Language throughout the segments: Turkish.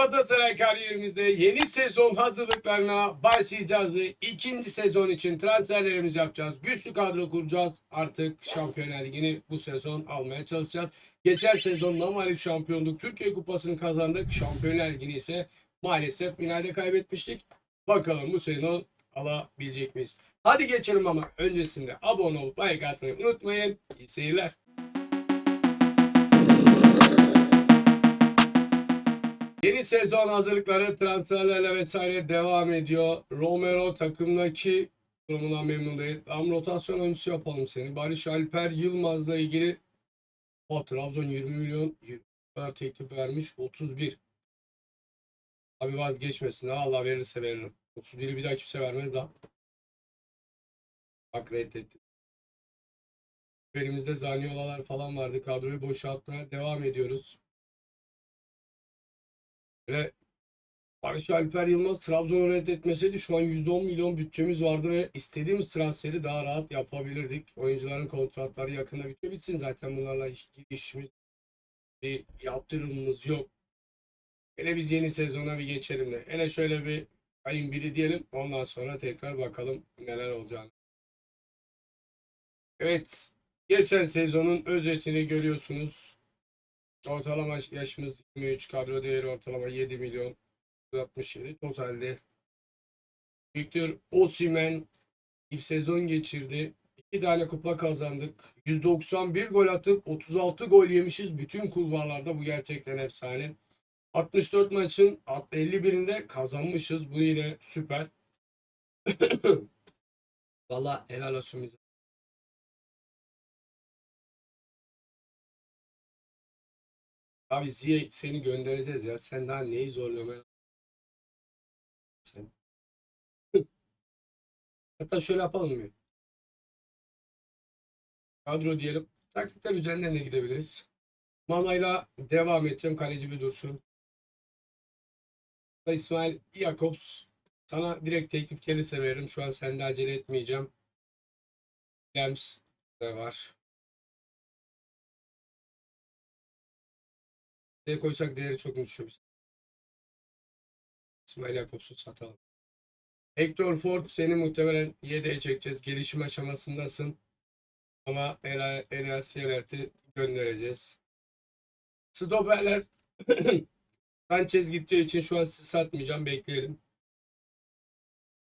Galatasaray kariyerimizde yeni sezon hazırlıklarına başlayacağız ve ikinci sezon için transferlerimizi yapacağız. Güçlü kadro kuracağız. Artık Şampiyonlar Ligi'ni bu sezon almaya çalışacağız. Geçen sezon namalip şampiyonluk Türkiye Kupası'nı kazandık. Şampiyonlar Ligi'ni ise maalesef finalde kaybetmiştik. Bakalım bu sezon alabilecek miyiz? Hadi geçelim ama öncesinde abone olup like atmayı unutmayın. İyi seyirler. Yeni sezon hazırlıkları transferlerle vesaire devam ediyor. Romero takımdaki durumundan memnun değil. Tam rotasyon oyuncusu yapalım seni. Barış Alper Yılmaz'la ilgili o Trabzon 20 milyon kadar teklif vermiş. 31. Abi vazgeçmesin. Allah verirse veririm. 31'i bir daha kimse vermez daha. Bak reddetti. Elimizde Zaniolalar falan vardı. Kadroyu boşaltmaya devam ediyoruz. Ve Barış Alper Yılmaz Trabzon'u reddetmeseydi şu an 110 milyon bütçemiz vardı ve istediğimiz transferi daha rahat yapabilirdik. Oyuncuların kontratları yakında bitiyor. Bitsin zaten bunlarla iş- işimiz bir yaptırımımız yok. Hele biz yeni sezona bir geçelim de. Hele şöyle bir ayın biri diyelim. Ondan sonra tekrar bakalım neler olacağını. Evet. Geçen sezonun özetini görüyorsunuz. Ortalama yaşımız 23, kadro değeri ortalama 7 milyon 67 totalde. Victor Osimhen ilk sezon geçirdi. 2 tane kupa kazandık. 191 gol atıp 36 gol yemişiz bütün kulvarlarda. Bu gerçekten efsane. 64 maçın 51'inde kazanmışız. Bu yine süper. Valla helal olsun bize. Abi Ziye seni göndereceğiz ya. Sen daha neyi zorlamaya sen. Hatta şöyle yapalım mı? Kadro diyelim. Taktikler üzerinden de gidebiliriz. Manayla devam edeceğim. Kaleci bir dursun. İsmail Jakobs. Sana direkt teklif gelirse veririm. Şu an sende acele etmeyeceğim. Lems de var. Ne koysak değeri çok düşüyor? İsmail Jakobs'u satalım. Hector Ford seni muhtemelen yedeğe çekeceğiz. Gelişim aşamasındasın. Ama Elias Yelert'i göndereceğiz. Stoperler Sanchez gideceği için şu an sizi satmayacağım. Bekleyelim.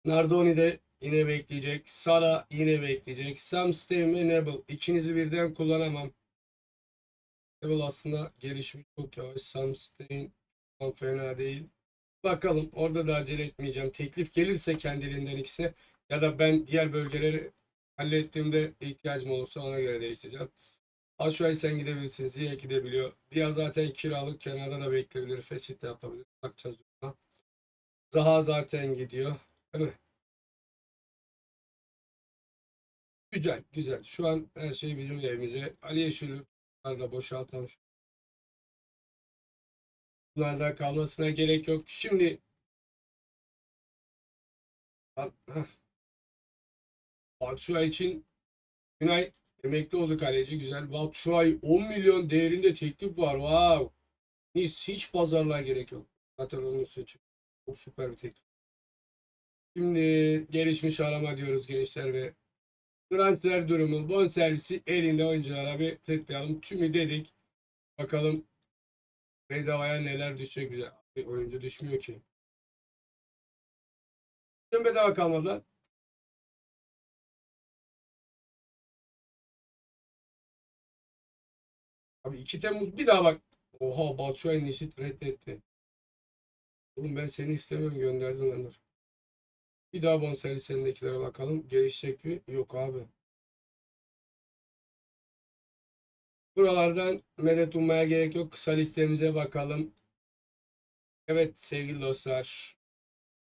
Nardoni de yine bekleyecek. Sara yine bekleyecek. Sam Stein ve Nebel. İkinizi birden kullanamam. Nebel aslında gelişimi çok yavaş. Sam Stein fena değil. Bakalım. Orada da acele etmeyeceğim. Teklif gelirse kendiliğinden ikisi ya da ben diğer bölgeleri hallettiğimde ihtiyacım olursa ona göre değiştireceğim. Aşağıya sen gidebilirsin. Ziya gidebiliyor. Diğer zaten kiralık kenarda da bekleyebilir. Fesit de yapabilir. Bakacağız. duruma. Zaha zaten gidiyor. Değil mi? Güzel, güzel. Şu an her şey bizim evimize. Ali Yeşil'i da boşaltalım. Bunlarda kalmasına gerek yok. Şimdi. Batshuayi için Günay emekli oldu kaleci. Güzel. Batshuayi 10 milyon değerinde teklif var. Wow. Hiç, hiç pazarlığa gerek yok. Zaten onun seçim. Çok süper bir teklif. Şimdi gelişmiş arama diyoruz gençler ve transfer durumu, bonservisi elinde oyunculara bir tıklayalım. Tümü dedik. Bakalım bedavaya neler düşecek bize. Bir oyuncu düşmüyor ki. Tüm bedava kalmadı lan. Abi 2 Temmuz bir daha bak. Oha Batshuayi Nisit reddetti. Oğlum ben seni istemiyorum gönderdim lan dur. Bir daha bonservis sendekilere bakalım. Gelişecek mi? Yok abi. Buralardan medet ummaya gerek yok. Kısa listemize bakalım. Evet sevgili dostlar.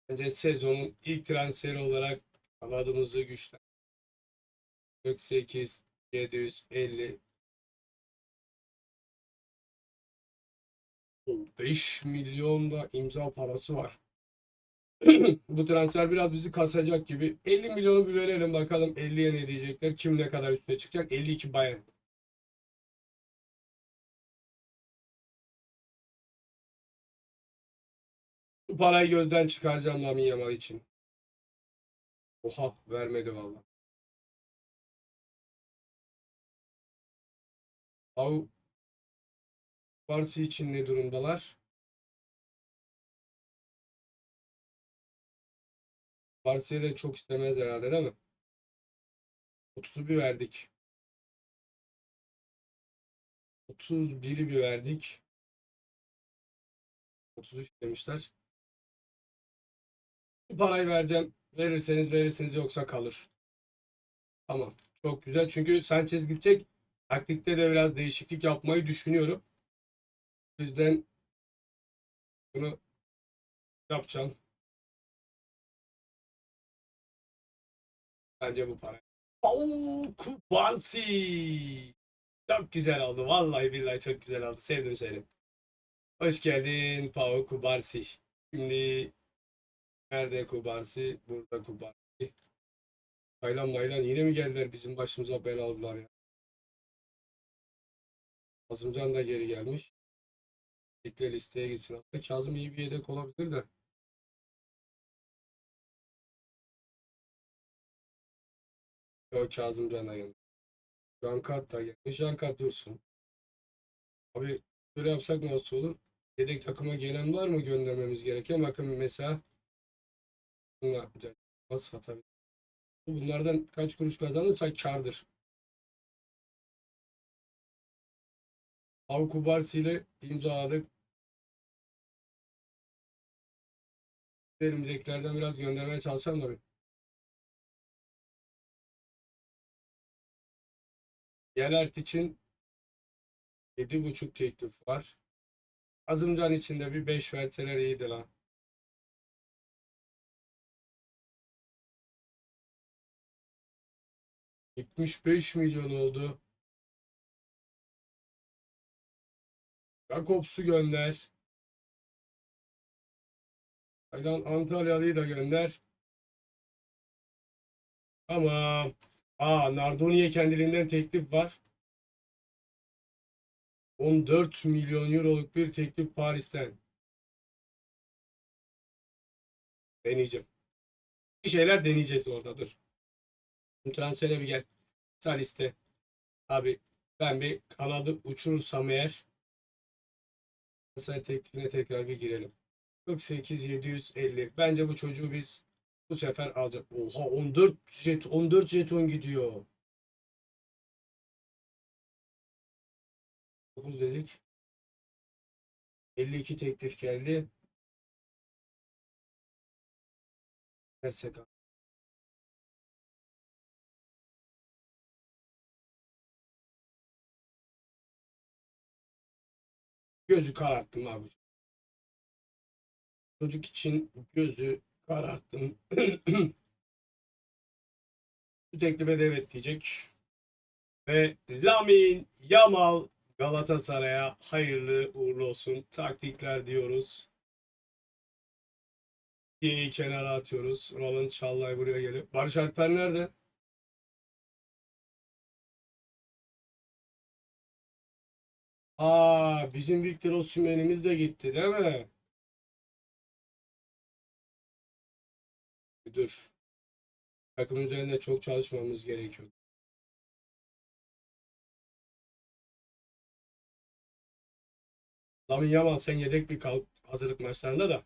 Bence sezonun ilk transferi olarak havadımızı güçlen. 48 750 5 milyon da imza parası var. Bu transfer biraz bizi kasacak gibi. 50 milyonu bir verelim bakalım 50'ye ne diyecekler. Kim ne kadar üstüne çıkacak? 52 Bayern. Bu parayı gözden çıkaracağım Lamine Yamal için. Oha vermedi valla. Av Varsı için ne durumdalar? Varsı'ya da çok istemez herhalde değil mi? 30'u bir verdik. 31'i bir verdik. 33 demişler. Bu parayı vereceğim. Verirseniz verirsiniz yoksa kalır. Tamam. Çok güzel. Çünkü Sanchez gidecek. Taktikte de biraz değişiklik yapmayı düşünüyorum. O yüzden bunu yapacağım. Bence bu para. Oo, Kubarsi. Çok güzel oldu. Vallahi billahi çok güzel oldu. Sevdim seni. Hoş geldin Pau Kubarsi. Şimdi nerede Kubarsi? Burada Kubarsi. Taylan maylan yine mi geldiler bizim başımıza bela aldılar ya. Kazımcan da geri gelmiş. Bekle listeye gitsin. Aslında Kazım iyi bir yedek olabilir de. Yok Kazımcan da gelmiş. Jankat da gelmiş. Jankat dursun. Abi böyle yapsak nasıl olur? Yedek takıma gelen var mı göndermemiz gereken? Bakın mesela bunu yapacak. Nasıl satabilir? Bunlardan kaç kuruş kazanırsak kardır. Av Kubarsi ile imzaladık. Elimizdekilerden biraz göndermeye çalışalım da bir. Yenert için 7.5 teklif var. Azımcan için de bir 5 verseler iyiydi lan. ...75 milyon oldu. Jakobs'u gönder. Aydan Antalyalı'yı da gönder. Tamam. Aa Nardoni'ye kendiliğinden teklif var. 14 milyon euroluk bir teklif Paris'ten. Deneyeceğim. Bir şeyler deneyeceğiz orada dur. Transfere bir gel. Sağ liste. Abi ben bir kanadı uçurursam eğer transfer teklifine tekrar bir girelim. 48 750. Bence bu çocuğu biz bu sefer alacak. Oha 14 jet 14 jeton gidiyor. 9 dedik. 52 teklif geldi. Versek. Gözü kararttım abi. Çocuk için gözü kararttım. Bu teklife de evet diyecek. Ve Lamin Yamal Galatasaray'a hayırlı uğurlu olsun. Taktikler diyoruz. Diye'yi kenara atıyoruz. Roland Çallay buraya geliyor. Barış Alper nerede? Aa, bizim Victor Osimhen'imiz de gitti değil mi? Dur. Takım üzerinde çok çalışmamız gerekiyor. Lamine Yamal sen yedek bir kal hazırlık maçlarında da.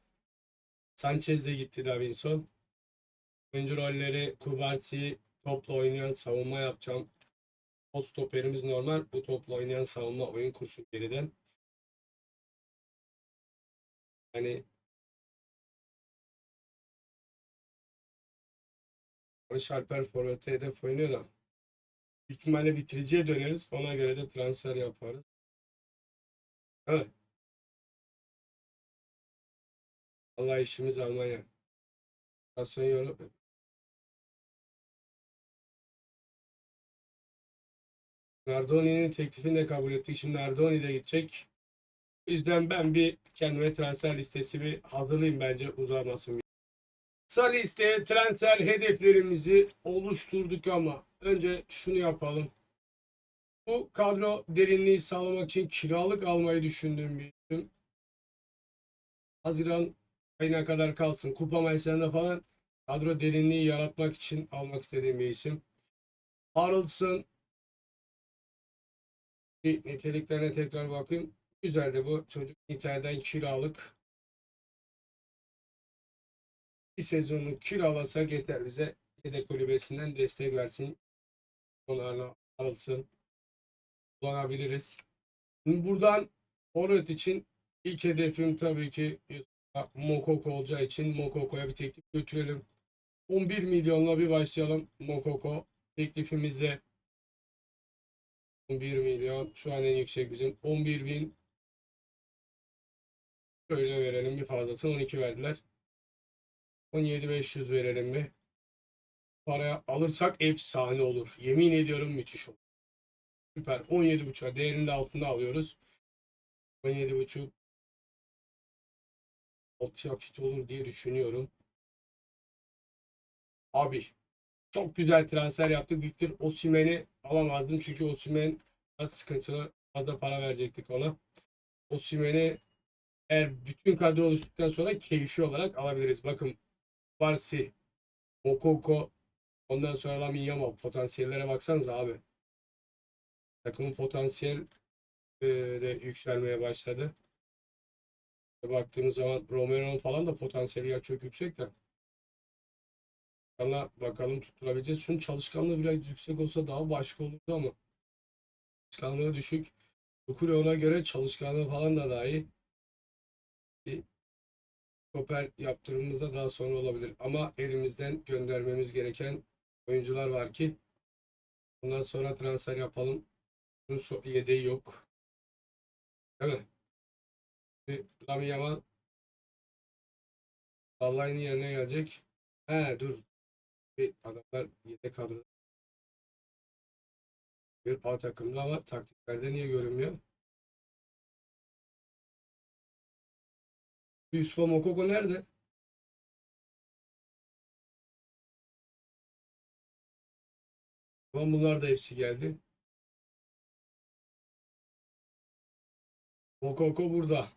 Sanchez de gitti Davinson. Oyuncu rolleri Kubarsi topla oynayan savunma yapacağım. O stoperimiz normal. Bu topla oynayan savunma oyun kursu geriden. Hani Barış Alper Forvet'e hedef oynuyor da. Büyük ihtimalle bitiriciye döneriz. Ona göre de transfer yaparız. Evet. Vallahi işimiz Almanya. Stasyon yolu. Nardoni'nin teklifini de kabul etti. Şimdi Nardoni de gidecek. O yüzden ben bir kendime transfer listesi bir hazırlayayım bence uzamasın. Kısa liste transfer hedeflerimizi oluşturduk ama önce şunu yapalım. Bu kadro derinliği sağlamak için kiralık almayı düşündüğüm bir isim. Haziran ayına kadar kalsın. Kupa maçlarında falan kadro derinliği yaratmak için almak istediğim bir isim. Haraldson bir niteliklerine tekrar bakayım. Güzel de bu çocuk Inter'den kiralık. Bir sezonluk kiralasak yeter bize. Yedek kulübesinden destek versin. Onlarla Haraldson kullanabiliriz. Şimdi buradan Forvet için ilk hedefim tabii ki Mokoko olacağı için Mokoko'ya bir teklif götürelim. 11 milyonla bir başlayalım Mokoko teklifimizde. 11 milyon şu an en yüksek bizim 11 bin şöyle verelim bir fazlası 12 verdiler 17.500 verelim bir paraya alırsak efsane olur yemin ediyorum müthiş olur süper 17.5'a değerinde altında alıyoruz 17.5 altıya fit olur diye düşünüyorum abi çok güzel transfer yaptık. Victor Osimhen'i alamazdım çünkü Osimhen biraz sıkıntılı. Fazla para verecektik ona. Osimhen'i eğer bütün kadro oluştuktan sonra keyfi olarak alabiliriz. Bakın Barsi, Mokoko, ondan sonra Lamine Yamal potansiyellere baksanıza abi. Takımın potansiyel e, de yükselmeye başladı. Baktığımız zaman Romero'nun falan da potansiyeli ya çok yüksek de. Sana bakalım tutturabileceğiz. Şunun çalışkanlığı biraz yüksek olsa daha başka olurdu ama çalışkanlığı düşük. Dokure ona göre çalışkanlığı falan da daha iyi. Stoper yaptırımımızda daha sonra olabilir. Ama elimizden göndermemiz gereken oyuncular var ki ondan sonra transfer yapalım. Bunun so- yedeği yok. Değil mi? Bir Lamine Yamal Allah'ın yerine gelecek. He dur. Bir adamlar yedek kadro. Bir A takımda ama taktiklerde niye görünmüyor? Yusuf Mokoko nerede? Tamam bunlar da hepsi geldi. Mokoko burada.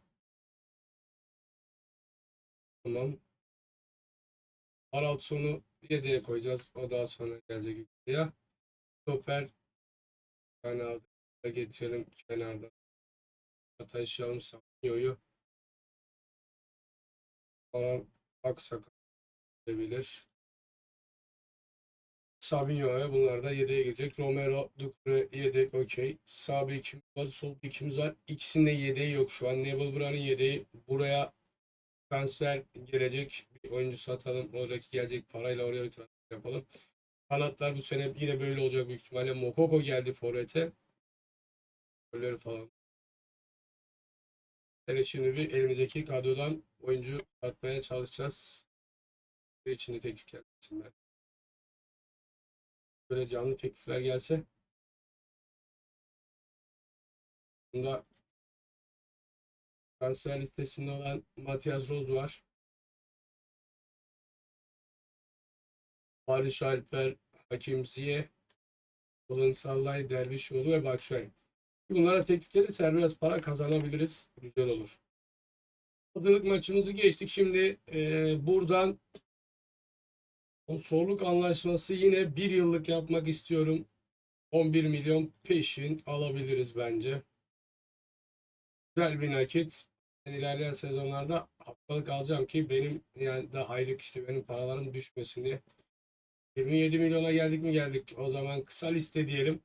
Tamam. Aralt sonu yedeğe koyacağız. O daha sonra gelecek ya. Stoper kanalda getirelim kenarda. Taşıyalım Savinho'yu. Falan aksak edebilir. Savinho'ya bunlar da yedeğe girecek. Romero, Dukure yedek okey. Sağ bekimiz var, sol bekimiz var. İkisinde yedeği yok şu an. Neville Brown'un yedeği buraya transfer gelecek. Bir oyuncu satalım. Oradaki gelecek parayla oraya bir transfer yapalım. Kanatlar bu sene yine böyle olacak büyük ihtimalle. Mokoko geldi forvete. Golleri falan. Evet şimdi bir elimizdeki kadrodan oyuncu atmaya çalışacağız. Bir içinde teklif gelsin ben. Böyle canlı teklifler gelse. Bunda transfer listesinde olan Matias Rose var. Barış Alper, Hakim Ziye, Olun Sallay, Dervişoğlu ve Batshuayi. Bunlara teklif gelirse biraz para kazanabiliriz. Güzel olur. Hazırlık maçımızı geçtik. Şimdi e, buradan o sorluk anlaşması yine bir yıllık yapmak istiyorum. 11 milyon peşin alabiliriz bence. Güzel bir nakit. Ben ilerleyen sezonlarda haftalık alacağım ki benim yani da aylık işte benim paralarım düşmesin diye. 27 milyona geldik mi geldik. O zaman kısa liste diyelim.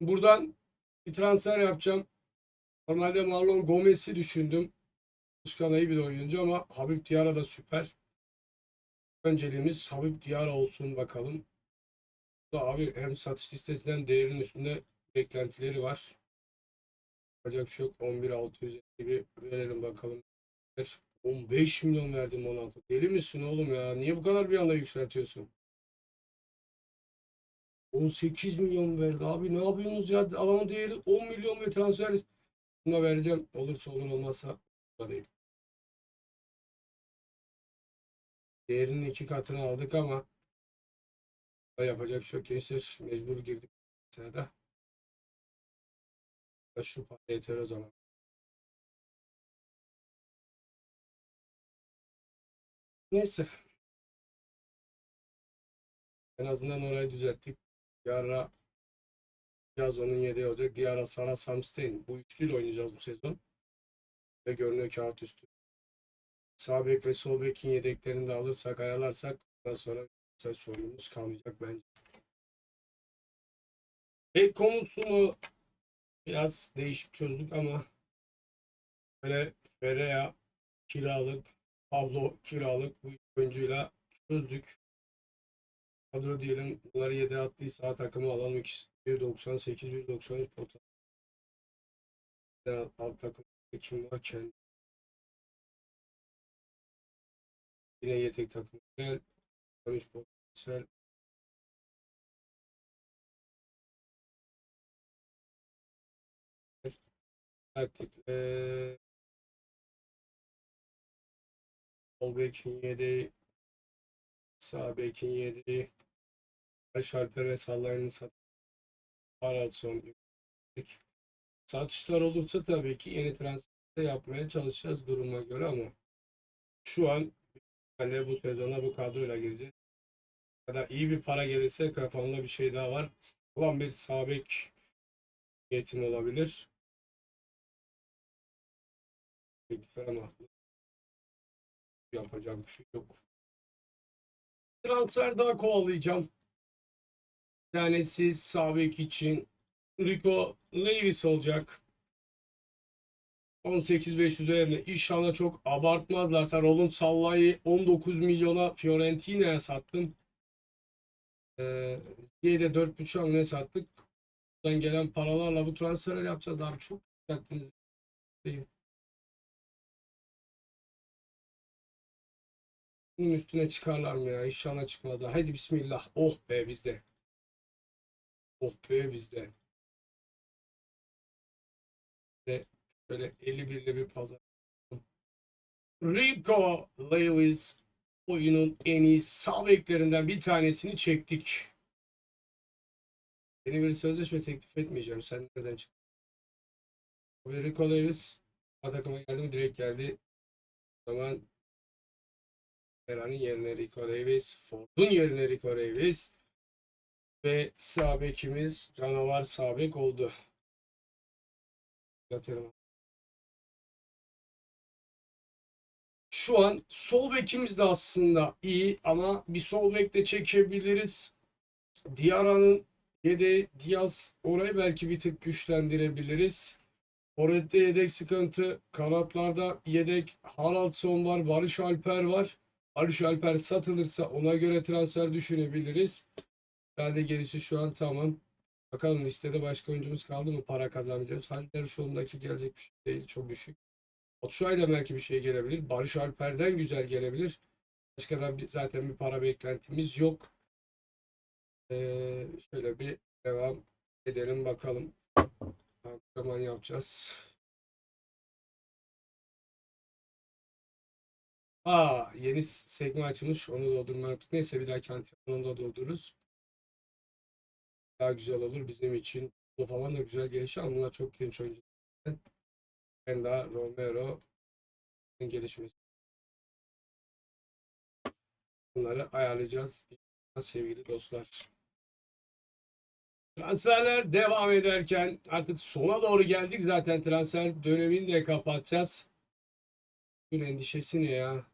Buradan bir transfer yapacağım. Normalde Marlon Gomez'i düşündüm. Başkan iyi bir oyuncu ama Habib Diarra da süper. Önceliğimiz Habib Diarra olsun bakalım. Bu da abi hem satış listesinden değerinin üstünde beklentileri var. Yapacak şey yok. 11.600 gibi verelim bakalım. 15 milyon verdim Monaco. Deli misin oğlum ya? Niye bu kadar bir anda yükseltiyorsun? 18 milyon verdi abi. Ne yapıyorsunuz ya? Adamın değeri 10 milyon ve transfer buna vereceğim. Olursa olur olmazsa da değil. Değerinin iki katını aldık ama yapacak bir şey gençler. Mecbur girdik. Sırada. Şu para yeter o zaman. Neyse. En azından orayı düzelttik. Diarra Yaz onun yedeği olacak. Diarra, Sara, Samstein. Bu üçlüyle oynayacağız bu sezon. Ve görünüyor kağıt üstü. Sağ bek ve sol bekin yedeklerini de alırsak, ayarlarsak ondan sonra güzel sorunumuz kalmayacak bence. Bek konusunu biraz değişik çözdük ama böyle Ferreira kiralık, Pablo kiralık bu oyuncuyla çözdük. Kadro diyelim bunları 7 attıysa A takımı. İkisi 1.98, 1.93 potansiyel. Alt takım kim var kendi. Yine yedek takım. Gel. 13 potansiyel. Taktikle Sol bekin yedeği Sağ bekin yedeği Barış Alper ve Sallay'ın sat Haraldsson yükledik. Satışlar olursa tabii ki yeni transfer yapmaya çalışacağız duruma göre ama şu an hani bu sezona bu kadroyla gireceğiz. Ya da iyi bir para gelirse kafamda bir şey daha var. Ulan bir sağ bek niyetim olabilir. Teklif ama yapacak bir şey yok. Transfer daha kovalayacağım. Bir tanesi sağ bek için Rico Lewis olacak. 18.500 üzerine inşallah çok abartmazlarsa Roland Sallai'yi 19 milyona Fiorentina'ya sattım. Ee, diye de 4.5'a ne sattık. Buradan gelen paralarla bu transferleri yapacağız. Abi çok yükselttiniz. Bunun üstüne çıkarlar mı ya? İnşallah çıkmazlar. Haydi bismillah. Oh be bizde. Oh be bizde. Böyle 51'le bir pazar. Rico Lewis oyunun en iyi sağ beklerinden bir tanesini çektik. Yeni bir sözleşme teklif etmeyeceğim. Sen nereden çıktın? Rico Lewis A takıma geldi mi? Direkt geldi. O zaman Ferhan'ın yerine Rico Lewis, Ford'un yerine Rico Lewis ve sağ bekimiz canavar sağ bek oldu. Yatırım. Şu an sol bekimiz de aslında iyi ama bir sol bek de çekebiliriz. Diarra'nın yedeği Diaz orayı belki bir tık güçlendirebiliriz. Forvet'te yedek sıkıntı. Kanatlarda yedek Haraldsson var, Barış Alper var. Barış Alper satılırsa ona göre transfer düşünebiliriz. Herhalde gerisi şu an tamam. Bakalım listede başka oyuncumuz kaldı mı para kazanacağız. Halil Dervişoğlu'ndaki gelecek bir şey değil. Çok düşük. Otshuay'da belki bir şey gelebilir. Barış Alper'den güzel gelebilir. Başka da bir, zaten bir para beklentimiz yok. Ee, şöyle bir devam edelim bakalım. Zaman yapacağız. Aa yeni sekme açılmış. Onu doldurmayı unuttuk. Neyse bir dahaki antrenmanı da doldururuz. Daha güzel olur bizim için. Bu falan da güzel gelişiyor ama bunlar çok genç oyuncular. Ben daha Romero gelişmesi. Bunları ayarlayacağız sevgili dostlar. Transferler devam ederken artık sona doğru geldik zaten transfer dönemini de kapatacağız. Gün endişesi ne ya?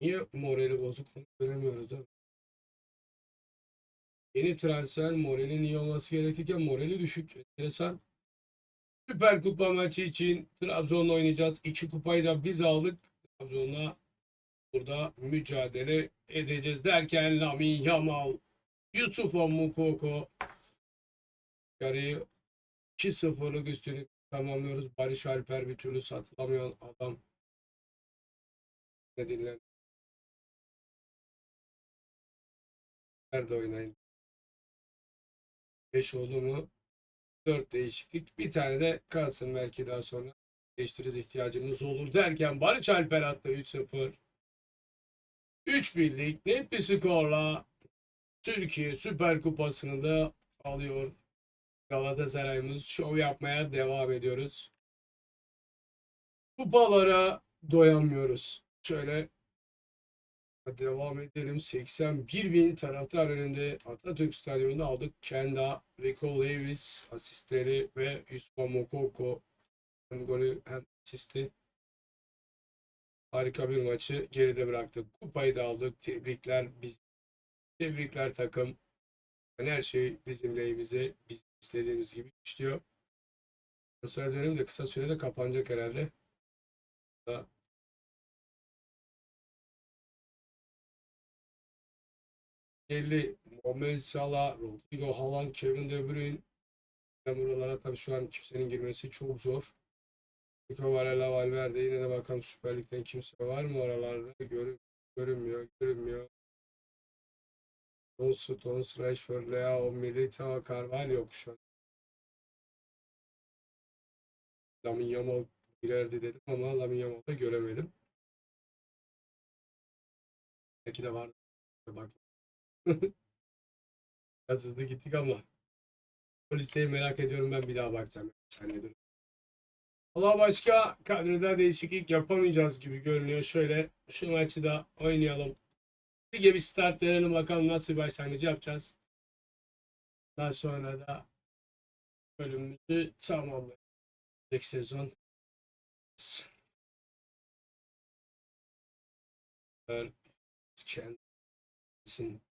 Niye morali bozuk göremiyoruz değil mi? Yeni transfer moralin iyi olması gerekirken morali düşük. Enteresan. Süper Kupa maçı için Trabzon'la oynayacağız. İki kupayı da biz aldık. Trabzon'la burada mücadele edeceğiz derken Lamin Yamal, Yusuf Mukoko yarıyı 2-0'lık üstünlük tamamlıyoruz. Barış Alper bir türlü satılamıyor adam. Ne? Nerede oynayın? 5 oldu mu? 4 değişiklik. Bir tane de kalsın belki daha sonra değiştiririz ihtiyacımız olur derken Barış Alper attı 3-0. 3 birlik net bir skorla Türkiye Süper Kupası'nı da alıyor. Galatasaray'ımız şov yapmaya devam ediyoruz. kupalara doyamıyoruz. Şöyle devam edelim. 81 bin taraftar önünde Atatürk Stadyumu'nda aldık. Kenda, Rico Lewis asistleri ve Yusuf Mokoko hem golü hem asisti. Harika bir maçı geride bıraktık. Kupayı da aldık. Tebrikler biz. Tebrikler takım. Yani her şey bizim lehimize, biz istediğimiz gibi işliyor. Transfer dönemi de kısa sürede kapanacak herhalde. Da- Belli Mohamed Salah, Rodrigo Haaland, Kevin De Bruyne. Ben buralara tabii şu an kimsenin girmesi çok zor. Nico Varela, Valverde yine de bakalım Süper Lig'den kimse var mı oralarda? Görün, görünmüyor, görünmüyor. Stones, Stones, Rashford, Leao, Militao, Carvalho şu an. Lamine Yamal girerdi dedim ama Lamine Yamal'da göremedim. Belki de vardı. Bak. Biraz hızlı gittik ama. O listeyi merak ediyorum ben bir daha bakacağım. Saniye dur. Valla başka kadroda değişiklik yapamayacağız gibi görünüyor. Şöyle şu maçı da oynayalım. Lige bir start verelim bakalım nasıl bir başlangıcı yapacağız. Daha sonra da bölümümüzü tamamlayalım. İlk sezon. Kendisi. Merhaba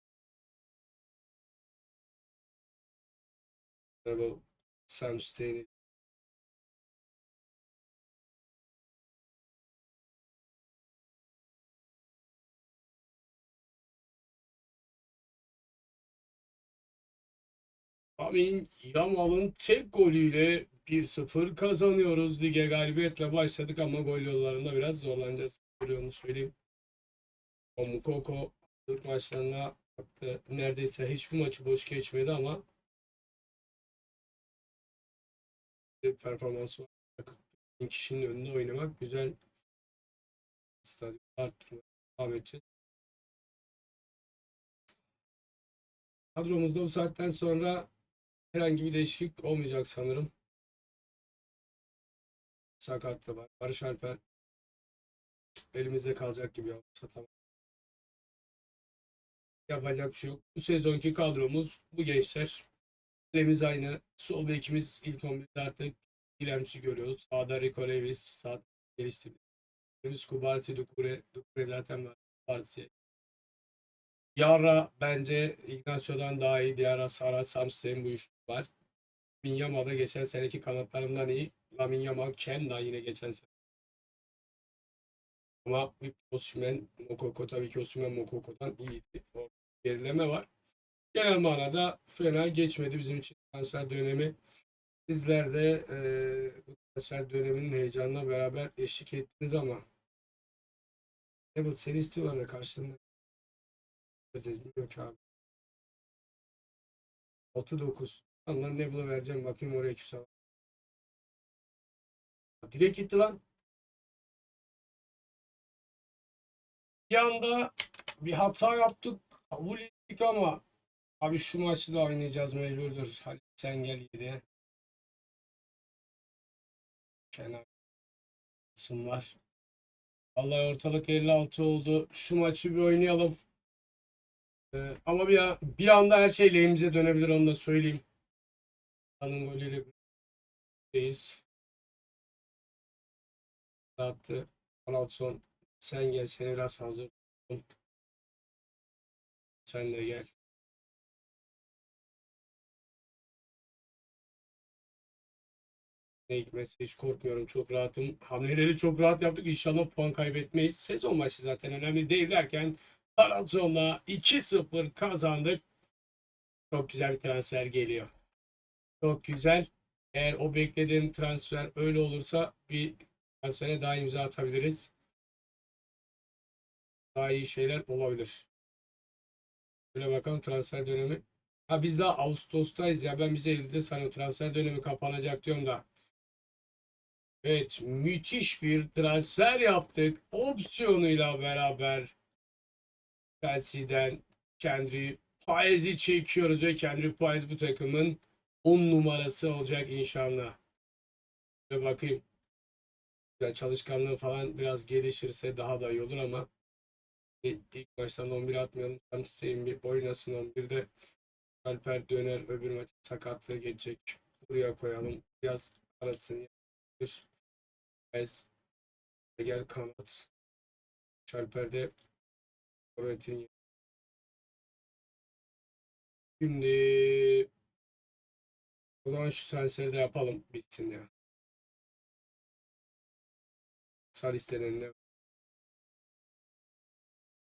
Sam Stein'i Amin Yamal'ın tek golüyle 1-0 kazanıyoruz. Lige galibiyetle başladık ama gol yollarında biraz zorlanacağız. Onu söyleyeyim. O Mukoko ilk maçlarında baktı, neredeyse hiçbir maçı boş geçmedi ama performansı. Bin kişinin önünde oynamak güzel. Stadyum arttırmaya devam edeceğiz. Kadromuzda bu saatten sonra herhangi bir değişiklik olmayacak sanırım. Sakatlı var. Barış Alper elimizde kalacak gibi olsa tamam. Yapacak bir şey yok. Bu sezonki kadromuz bu gençler. Elimiz aynı. Sol bekimiz ilk 11'de artık İlemsi görüyoruz. Sağda Rico Lewis. Sağ geliştirdiğimiz Kubarsi Dukure. Dukure zaten var. Kubarsi. Yara bence Ignacio'dan daha iyi. Diarra, Sara, Samsen bu üçlü var. Lamine Yamal da geçen seneki kanatlarından iyi. Lamine Yamal, Kenda yine geçen sene. Ama Osimhen, Mokoko tabii ki Osimhen Mokoko'dan iyiydi. O gerileme var. Genel manada fena geçmedi bizim için transfer dönemi. Sizler de eee, bu transfer döneminin heyecanına beraber eşlik ettiniz ama Evet seni istiyorlar da karşılığında bilmiyorum ki abi. 6-9. Tamam lan Nebula vereceğim bakayım oraya kimse var. Direkt gitti lan. Bir anda bir hata yaptık. Kabul ettik ama abi şu maçı da oynayacağız mecburdur. Hadi sen gel yediye. Kenar var. Vallahi ortalık 56 oldu. Şu maçı bir oynayalım. Ee, ama bir, an- bir anda her şey lehimize dönebilir onu da söyleyeyim. Alın golüyle birlikteyiz. Dağıttı. Donaldson sen gel seni biraz hazır. Sen de gel. Ne hikmetse hiç korkmuyorum. Çok rahatım. Hamleleri çok rahat yaptık. İnşallah puan kaybetmeyiz. Sezon maçı zaten önemli değil derken Trabzon'la 2-0 kazandık. Çok güzel bir transfer geliyor. Çok güzel. Eğer o beklediğim transfer öyle olursa bir transfere daha imza atabiliriz. Daha iyi şeyler olabilir. Şöyle bakalım transfer dönemi. Ha biz daha Ağustos'tayız ya. Ben bize Eylül'de sanıyorum transfer dönemi kapanacak diyorum da. Evet, müthiş bir transfer yaptık. Opsiyonuyla beraber Chelsea'den Kendry Paez'i çekiyoruz ve Kendry Paez bu takımın 10 numarası olacak inşallah. Ve bakayım. Yani çalışkanlığı falan biraz gelişirse daha da iyi olur ama ilk maçtan 11 atmayalım. Tam Stein bir oynasın 11'de. Alper döner öbür maç sakatlığı geçecek. Buraya koyalım. Biraz aratsın. Ez. Gel kanat. Alper'de Forvet'in Şimdi o zaman şu transferi de yapalım bitsin ya. Kısa listelerinde.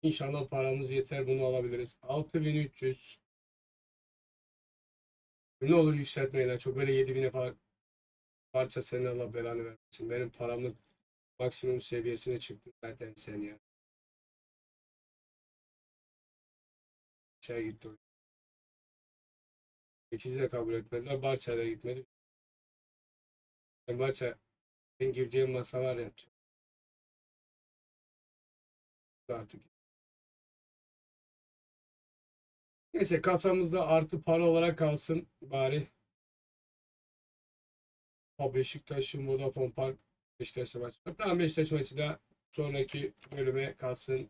İnşallah paramız yeter bunu alabiliriz. 6300 ne olur yükseltmeyin. Çok böyle 7000'e falan parça senin Allah belanı vermesin. Benim paramın maksimum seviyesine çıktı zaten sen ya. Şey gitti o. 8'i de kabul etmediler. Barça'ya da gitmedi. Ben Barça ben gireceğim masa var ya. Artık. Neyse kasamızda artı para olarak kalsın bari. O Beşiktaş'ın Vodafone Park Beşiktaş'la maç. Tamam Beşiktaş maçı da sonraki bölüme kalsın.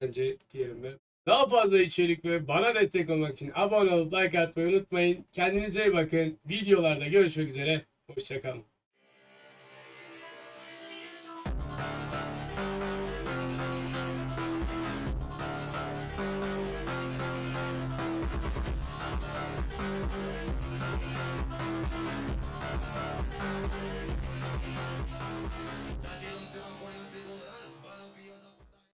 Bence diyelim ve daha fazla içerik ve bana destek olmak için abone olup like atmayı unutmayın. Kendinize iyi bakın. Videolarda görüşmek üzere. Hoşçakalın.